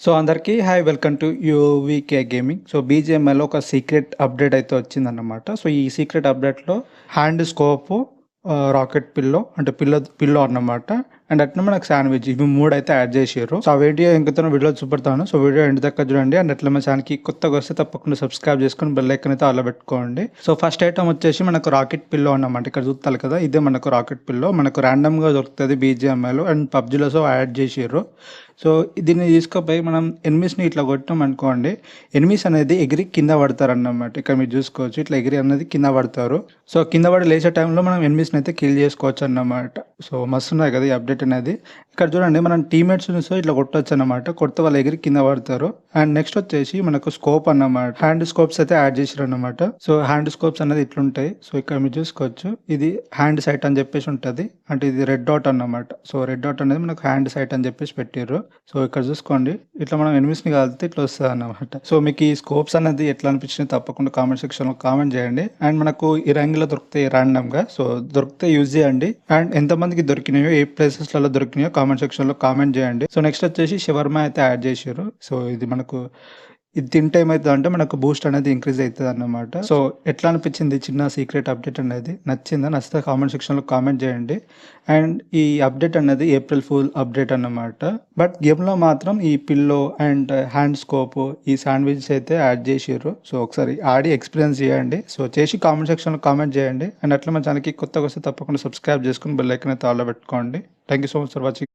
So అందరికీ hi welcome to UVK gaming. So బీజేఎంఐలో ఒక secret update అయితే వచ్చిందన్నమాట. సో ఈ సీక్రెట్ అప్డేట్లో హ్యాండ్ స్కోప్ రాకెట్ పిల్లో అంటే పిల్లో పిల్లో అన్నమాట. అండ్ అట్లా మనకు శాండ్విచ్ ఇవి మూడు అయితే యాడ్ చేసారు సో ఆ వీడియో ఇంకొక వీడియో చూపెడతాను. సో వీడియో ఎండ్ దగ్గర చూడండి. అండ్ అట్లా మన ఛానల్కి కొత్తగా వస్తే తప్పకుండా సబ్స్క్రైబ్ చేసుకొని బెల్ ఐకన్ అయితే అలా పెట్టుకోండి. సో ఫస్ట్ ఐటమ్ వచ్చేసి మనకు రాకెట్ పిల్లో అన్నమాట. ఇక్కడ చూస్తారు కదా ఇదే మనకు రాకెట్ పిల్లో. మనకు ర్యాండమ్గా దొరుకుతుంది బీజిఎంఐలో అండ్ పబ్జీలో సో యాడ్ చేసారు సో దీన్ని తీసుకుపోయి మనం ఎనిమిస్ని ఇట్లా కొట్టాం అనుకోండి ఎనిమిస్ అనేది ఎగిరి కింద పడతారు అన్నమాట ఇక్కడ మీరు చూసుకోవచ్చు ఇట్లా ఎగిరి అనేది కింద పడతారు. సో కింద పడి లేచే టైంలో మనం ఎనిమిస్ని అయితే కిల్ చేసుకోవచ్చు అన్నమాట సో మస్తు ఉన్నాయి కదా ఈ అప్డేట్ అనేది. ఇక్కడ చూడండి మనం టీమేట్స్ సో ఇట్లా కొట్టొచ్చు అన్నమాట కొత్త వాళ్ళు ఎగిరి కింద పడతారు. అండ్ నెక్స్ట్ వచ్చేసి మనకు స్కోప్ అన్నమాట. హ్యాండ్ స్కోప్స్ అయితే యాడ్ చేసారు అన్నమాట సో హ్యాండ్ స్కోప్స్ అనేది ఇట్లుంటాయి. సో ఇక్కడ మీరు చూసుకోవచ్చు. ఇది హ్యాండ్ సైట్ అని చెప్పేసి ఉంటుంది. అంటే ఇది రెడ్ డాట్ అన్నమాట. సో రెడ్ డాట్ అనేది మనకు హ్యాండ్ సైట్ అని చెప్పేసి పెట్టారు సో ఇక్కడ చూసుకోండి. ఇట్లా మనం ఎనిమిస్ని కాలితే ఇట్లా వస్తుంది అన్నమాట సో మీకు ఈ స్కోప్స్ అనేది ఎట్లా అనిపించింది తప్పకుండా కామెంట్ సెక్షన్లో కామెంట్ చేయండి. అండ్ మనకు ఈ రంగులో దొరుకుతాయి ర్యాండమ్గా సో దొరికితే యూజ్ చేయండి. అండ్ ఎంతమందికి దొరికినాయో ఏ ప్లేసెస్లలో దొరికినాయో కామెంట్ సెక్షన్లో కామెంట్ చేయండి. సో నెక్స్ట్ వచ్చేసి షవర్మా అయితే యాడ్ చేశారు. సో ఇది మనకు ఇది తింటే ఏమవుతుంది అంటే మనకు బూస్ట్ అనేది ఇంక్రీజ్ అవుతుంది అన్నమాట సో ఎట్లా అనిపించింది చిన్న సీక్రెట్ అప్డేట్ అనేది? నచ్చిందా? నచ్చితే కామెంట్ సెక్షన్లో కామెంట్ చేయండి. అండ్ ఈ అప్డేట్ అనేది ఏప్రిల్ ఫుల్ అప్డేట్ అన్నమాట. బట్ గేమ్లో మాత్రం ఈ పిల్లో అండ్ హ్యాండ్ స్కోప్ ఈ శాండ్విచ్ అయితే యాడ్ చేసారు సో ఒకసారి ఆడి ఎక్స్పీరియన్స్ చేయండి. సో చేసి కామెంట్ సెక్షన్లో కామెంట్ చేయండి. అండ్ అట్లా మన ఛానల్కి కొత్తగా వస్తే తప్పకుండా సబ్స్క్రైబ్ చేసుకుని బెల్ ఐకన్ అయితే ఆల్లో పెట్టుకోండి. Thank you so much for watching